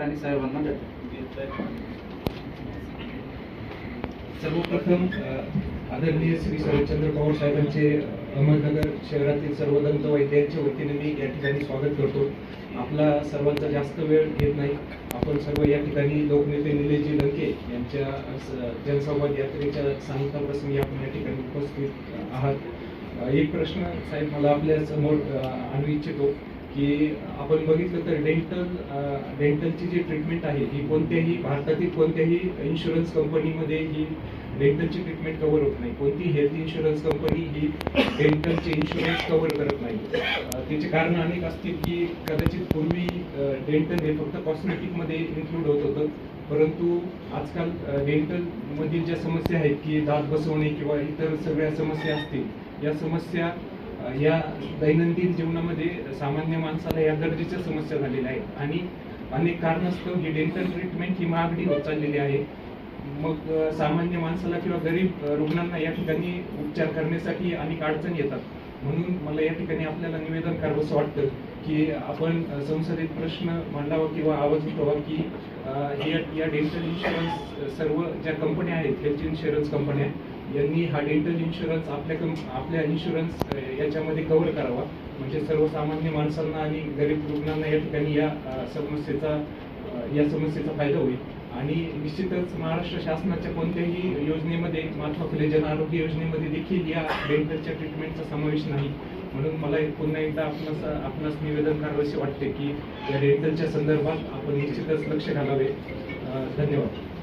आणि साहेबांना सर्वप्रथम आदरणीय श्री शरदचंद्र पवार साहेबांचे अहमदनगर शहरातील सर्व दंत वैद्यांच्या वतीने मी या ठिकाणी स्वागत करतो. आपला सर्वांचा जास्त वेळ घेत नाही. आपण सर्व या ठिकाणी लोकनेते निलेशजी लंके यांच्या जनसंवाद यात्रेच्या सांगता आपण या ठिकाणी उपस्थित आहात. एक प्रश्न साहेब मला आपल्यासमोर आणू इच्छितो. की आपण बघितलं तर डेंटल डेंटलची जी ट्रीटमेंट आहे ही कोणत्याही भारतातील कोणत्याही इन्शुरन्स कंपनीमध्ये ही डेंटलची ट्रीटमेंट कव्हर होत नाही. कोणती हेल्थ इन्शुरन्स कंपनी ही डेंटलचे इन्शुरन्स कव्हर करत नाही. त्याचे कारण अनेक असतील की कदाचित पूर्वी डेंटल हे फक्त कॉस्मेटिकमध्ये इन्क्लूड होत होतं. परंतु आजकाल डेंटल मधील ज्या समस्या आहेत की दात बसवणे किंवा इतर सगळ्या समस्या असतील या समस्या या दैनंदिन जीवनामध्ये सामान्य माणसाला या गरजेच्या समस्या झालेल्या आहेत. आणि अनेक कारणास्तव ही डेंटल ट्रीटमेंट ही महागडी होत चाललेली आहे. मग सामान्य माणसाला किंवा गरीब रुग्णांना या ठिकाणी उपचार करण्यासाठी अनेक अडचण येतात. म्हणून मला या ठिकाणी आपल्याला निवेदन करावंसं वाटतं की आपण संसदेत प्रश्न मांडावा किंवा आवाज उठवा की या डेंटल इन्शुरन्स सर्व ज्या कंपन्या आहेत हेल्थ इन्शुरन्स कंपन्या यांनी हा डेंटल इन्शुरन्स आपल्या कं आपल्या इन्शुरन्स याच्यामध्ये कव्हर करावा. म्हणजे सर्वसामान्य माणसांना आणि गरीब रुग्णांना या ठिकाणी या समस्येचा या समस्येचा फायदा होईल. आणि निश्चितच महाराष्ट्र शासनाच्या कोणत्याही योजनेमध्ये महात्मा फुले जन आरोग्य योजनेमध्ये देखील या डेंटलच्या ट्रीटमेंटचा समावेश नाही. म्हणून मला एक पुन्हा एकदा आपणास आपणास निवेदन करावेसे वाटते की या डेंटलच्या संदर्भात आपण निश्चितच लक्ष घालावे. धन्यवाद.